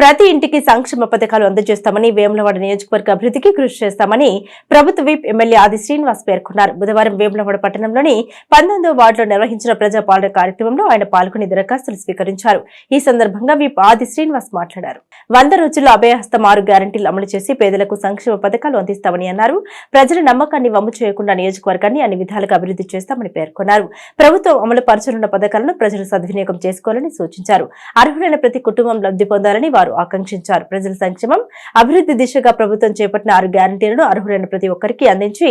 ప్రతి ఇంటికి సంక్షేమ పథకాలు అందజేస్తామని వేములవాడ నియోజకవర్గ అభివృద్ధికి కృషి చేస్తామని ప్రభుత్వ విప్ ఎమ్మెల్యే ఆది శ్రీనివాస్ పేర్కొన్నారు. బుధవారం వేములవాడ పట్టణంలోని పంతొమ్మిదో వార్డులో నిర్వహించిన ప్రజాపాలన కార్యక్రమంలో ఆయన పాల్గొని దరఖాస్తులు స్వీకరించారు. ఈ సందర్భంగా విప్ ఆది శ్రీనివాస్ మాట్లాడారు. వంద రోజుల్లో అభయహస్తం ఆరు గ్యారంటీలు అమలు చేసి పేదలకు సంక్షేమ పథకాలు అందిస్తామని అన్నారు. ప్రజల నమ్మకాన్ని వమ్ము చేయకుండా నియోజకవర్గాన్ని అన్ని విధాలుగా అభివృద్ధి చేస్తామని పేర్కొన్నారు. ప్రభుత్వం అమలు పరచనున్న పథకాలను ప్రజలు సద్వినియోగం చేసుకోవాలని సూచించారు. అర్హులైన ప్రతి కుటుంబం లబ్ధి పొందాలని వారు ఆకాంక్షించారు. ప్రజల సంక్షేమం అభివృద్ధి దిశగా ప్రభుత్వం చేపట్టిన ఆరు గ్యారంటీలను అర్హులైన ప్రతి ఒక్కరికి అందించి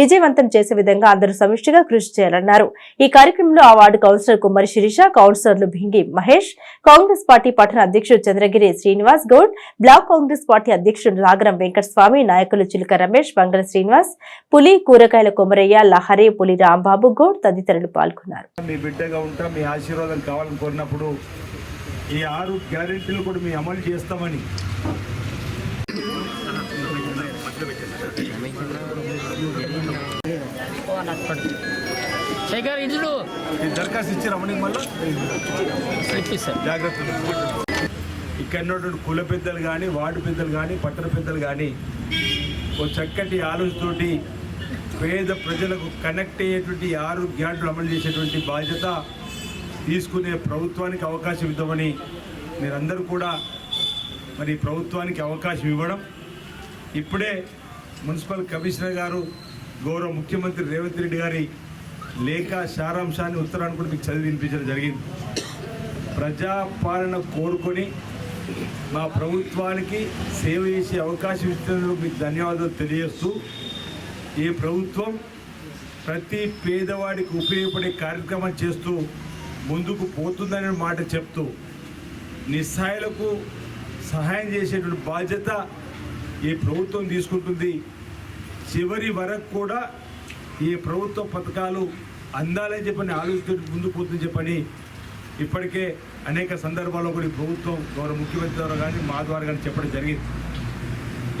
విజయవంతం చేసే విధంగా అందరూ సమిష్టిగా కృషి చేయాలన్నారు. ఈ కార్యక్రమంలో ఆ వార్డు కౌన్సిలర్ కుమారి శిరీష కౌన్సిలర్లు భింగి మహేష్ కాంగ్రెస్ పార్టీ పట్టణ అధ్యక్షుడు చంద్రగిరి శ్రీనివాస్ గౌడ్ బ్లాక్ కాంగ్రెస్ పార్టీ అధ్యక్షుడు నాగరం వెంకటస్వామి నాయకులు చిలుక రమేష్ బంగళ శ్రీనివాస్ పులి కూరగాయల కొమరయ్య లహరి పులి రాంబాబు గౌడ్ తదితరులు పాల్గొన్నారు. మీ బిడ్డగా ఉంటా మీ ఆశీర్వాదం కావాలని కోరినప్పుడు ఈ ఆరు గ్యారెంటీలు కూడా మీ అమలు చేస్తామని. శేఖర్ ఇల్లు ఈ దరఖాస్తు ఇచ్చి రమణి జాగ్రత్తలు ఇక్కడ ఉన్నటువంటి కుల పెద్దలు కానీ వార్డు పెద్దలు కానీ పట్టణ పెద్దలు కానీ ఓ చక్కటి ఆలోచనతోటి పేద ప్రజలకు కనెక్ట్ అయ్యేటువంటి ఆరు గ్యారెంటీలు అమలు చేసేటువంటి బాధ్యత తీసుకునే ప్రభుత్వానికి అవకాశం ఇద్దామని మీరందరూ కూడా మరి ప్రభుత్వానికి అవకాశం ఇవ్వడం. ఇప్పుడే మున్సిపల్ కమిషనర్ గారు గౌరవ ముఖ్యమంత్రి రేవంత్ రెడ్డి గారి లేఖ సారాంశాన్ని ఉత్తరాన్ని కూడా మీకు చదివి వినిపించడం జరిగింది. ప్రజాపాలన కోరుకొని మా ప్రభుత్వానికి సేవ చేసే అవకాశం ఇస్తున్నందుకు మీకు ధన్యవాదాలు తెలియజేస్తూ ఈ ప్రభుత్వం ప్రతి పేదవాడికి ఉపయోగపడే కార్యక్రమం చేస్తూ ముందుకు పోతుందనే మాట చెప్తూ నిస్సాయులకు సహాయం చేసేటువంటి బాధ్యత ఈ ప్రభుత్వం తీసుకుంటుంది. చివరి వరకు కూడా ఈ ప్రభుత్వ పథకాలు అందాలని చెప్పని ఆలోచిస్తూ ముందుకు పోతుందని చెప్పని ఇప్పటికే అనేక సందర్భాల్లో కూడా ప్రభుత్వం గౌరవ ముఖ్యమంత్రి ద్వారా కానీ మా ద్వారా కానీ చెప్పడం జరిగింది.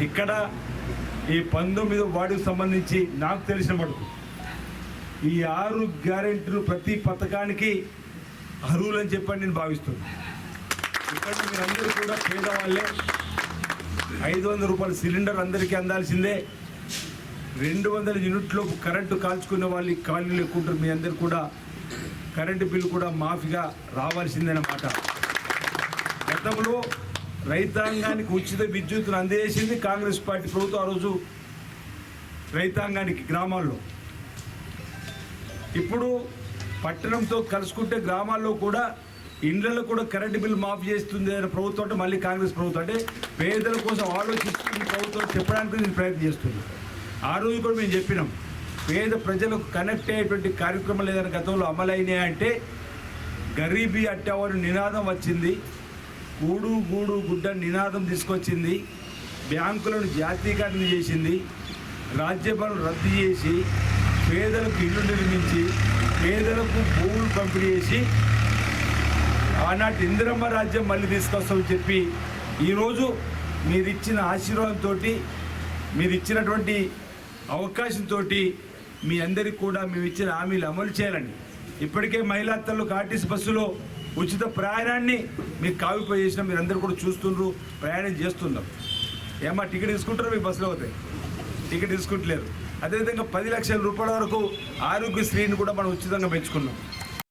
ఇక్కడ ఈ పంతొమ్మిదో వార్డుకు సంబంధించి నాకు తెలిసిన మటుకు ఈ ఆరు గ్యారెంటీలు ప్రతి పథకానికి అర్హులని చెప్పని నేను భావిస్తున్నాను ఇక్కడ మీరందరూ కూడా పేదవాళ్ళే. ఐదు వందల రూపాయల సిలిండర్ అందరికీ అందాల్సిందే. రెండు వందల యూనిట్లు కరెంటు కాల్చుకునే వాళ్ళు ఖాళీ ఎక్కువ మీ అందరు కూడా కరెంటు బిల్లు కూడా మాఫీగా రావాల్సిందేనమాట. గతంలో రైతాంగానికి ఉచిత విద్యుత్ను అందజేసింది కాంగ్రెస్ పార్టీ ప్రభుత్వం ఆ రోజు రైతాంగానికి గ్రామాల్లో. ఇప్పుడు పట్టణంతో కలుసుకుంటే గ్రామాల్లో కూడా ఇండ్లలో కూడా కరెంటు బిల్ మాఫ్ చేస్తుంది అనే ప్రభుత్వం అంటే మళ్ళీ కాంగ్రెస్ ప్రభుత్వం. అంటే పేదల కోసం ఆలోచిస్తుంది ప్రభుత్వం చెప్పడానికి నేను ప్రయత్నం చేస్తుంది. ఆ రోజు కూడా మేము చెప్పినాం. పేద ప్రజలకు కనెక్ట్ అయ్యేటువంటి కార్యక్రమాలు ఏదైనా గతంలో అమలైనాయి అంటే గరీబీ అట్టేవారు నినాదం వచ్చింది. గూడు గూడు గుడ్డ నినాదం తీసుకొచ్చింది. బ్యాంకులను జాతీయకరణ చేసింది. రాజ్యపాలను రద్దు చేసి పేదలకు ఇల్లు నిర్మించి పేదలకు భూములు పంపిణీ చేసి ఆనాటి ఇందిరమ్మ రాజ్యం మళ్ళీ తీసుకొస్తామని చెప్పి ఈరోజు మీరు ఇచ్చిన ఆశీర్వాదంతో మీరు ఇచ్చినటువంటి అవకాశంతో మీ అందరికీ కూడా మేము ఇచ్చిన హామీలు అమలు చేయాలని ఇప్పటికే మహిళా తల్లులకు ఆర్టీసీ బస్సులో ఉచిత ప్రయాణాన్ని మీకు కావిపోయి చేసిన మీరు అందరూ కూడా చూస్తుండ్రు ప్రయాణం చేస్తున్నాం ఏమా టికెట్ తీసుకుంటారో మీ బస్సులో అవుతాయి టికెట్ తీసుకుంటలేరు. అదేవిధంగా పది లక్షల రూపాయల వరకు ఆరోగ్యశ్రీని కూడా మనం ఉచితంగా పెంచుకున్నాం.